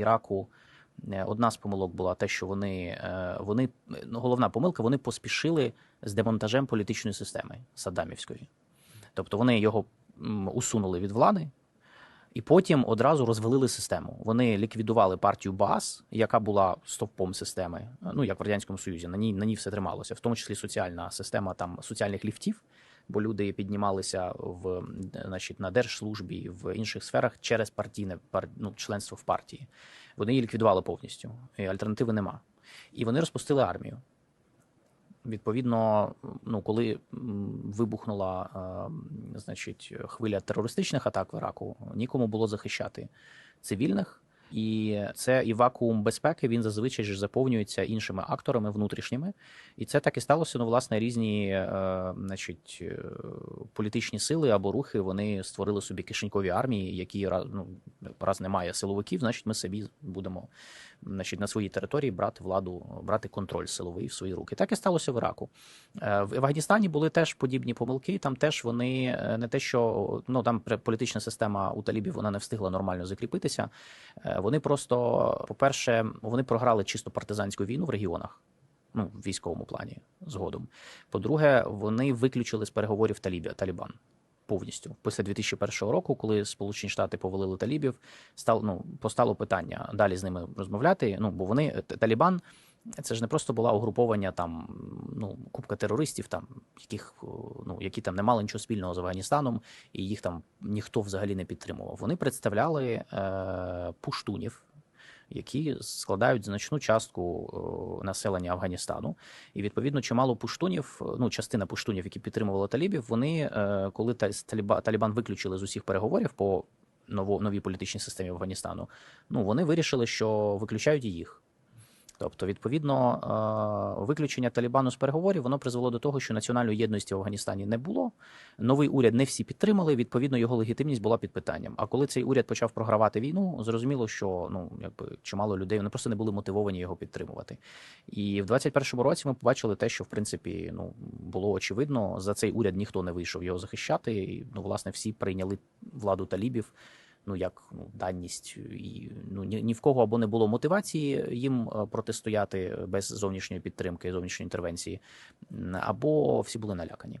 Іраку. е, Одна з помилок була те, що вони, е, вони ну, головна помилка, вони поспішили з демонтажем політичної системи Саддамівської. Тобто вони його усунули від влади, і потім одразу розвалили систему. Вони ліквідували партію Баас, яка була стовпом системи, ну як в радянському союзі. На ній на ній все трималося, в тому числі соціальна система там соціальних ліфтів. Бо люди піднімалися в значить, на держслужбі в інших сферах через партійне пар, ну, членство в партії. Вони її ліквідували повністю. І альтернативи нема. І вони розпустили армію. Відповідно, ну коли вибухнула е, значить, хвиля терористичних атак в Іраку, нікому було захищати цивільних. І це і вакуум безпеки він зазвичай ж заповнюється іншими акторами внутрішніми. І це так і сталося. Ну, власне, різні е, значить, е, політичні сили або рухи вони створили собі кишенькові армії, які ну, раз немає силовиків, значить ми собі будемо значить, на своїй території брати владу, брати контроль силовий в свої руки. Так і сталося в Іраку. Е, В Афганістані були теж подібні помилки. Там теж вони е, не те, що ну там політична система у талібів вона не встигла нормально закріпитися. Е, Вони просто, по-перше, вони програли чисто партизанську війну в регіонах. Ну, в військовому плані згодом. По-друге, вони виключили з переговорів Талібі, Талібан повністю. Після 2001 року, коли Сполучені Штати повалили Талібів, стало ну постало питання далі з ними розмовляти. Ну бо вони Талібан. Це ж не просто була угруповання там, ну купка терористів, там яких ну які там не мали нічого спільного з Афганістаном, і їх там ніхто взагалі не підтримував. Вони представляли е, пуштунів, які складають значну частку населення Афганістану. І відповідно чимало пуштунів, ну частина пуштунів, які підтримували талібів, вони е, коли та- Талібан виключили з усіх переговорів по новій політичній системі Афганістану, ну вони вирішили, що виключають і їх. Тобто, відповідно, е, виключення Талібану з переговорів воно призвело до того, що національної єдності в Афганістані не було. Новий уряд не всі підтримали. Відповідно, його легітимність була під питанням. А коли цей уряд почав програвати війну, зрозуміло, що ну якби чимало людей вони просто не були мотивовані його підтримувати. І в 21-му році ми побачили те, що в принципі ну було очевидно, за цей уряд ніхто не вийшов його захищати. І, ну, власне, всі прийняли владу талібів. Ну як ну даність, і ну ні, ні в кого або не було мотивації їм е, протистояти без зовнішньої підтримки, зовнішньої інтервенції, або всі були налякані.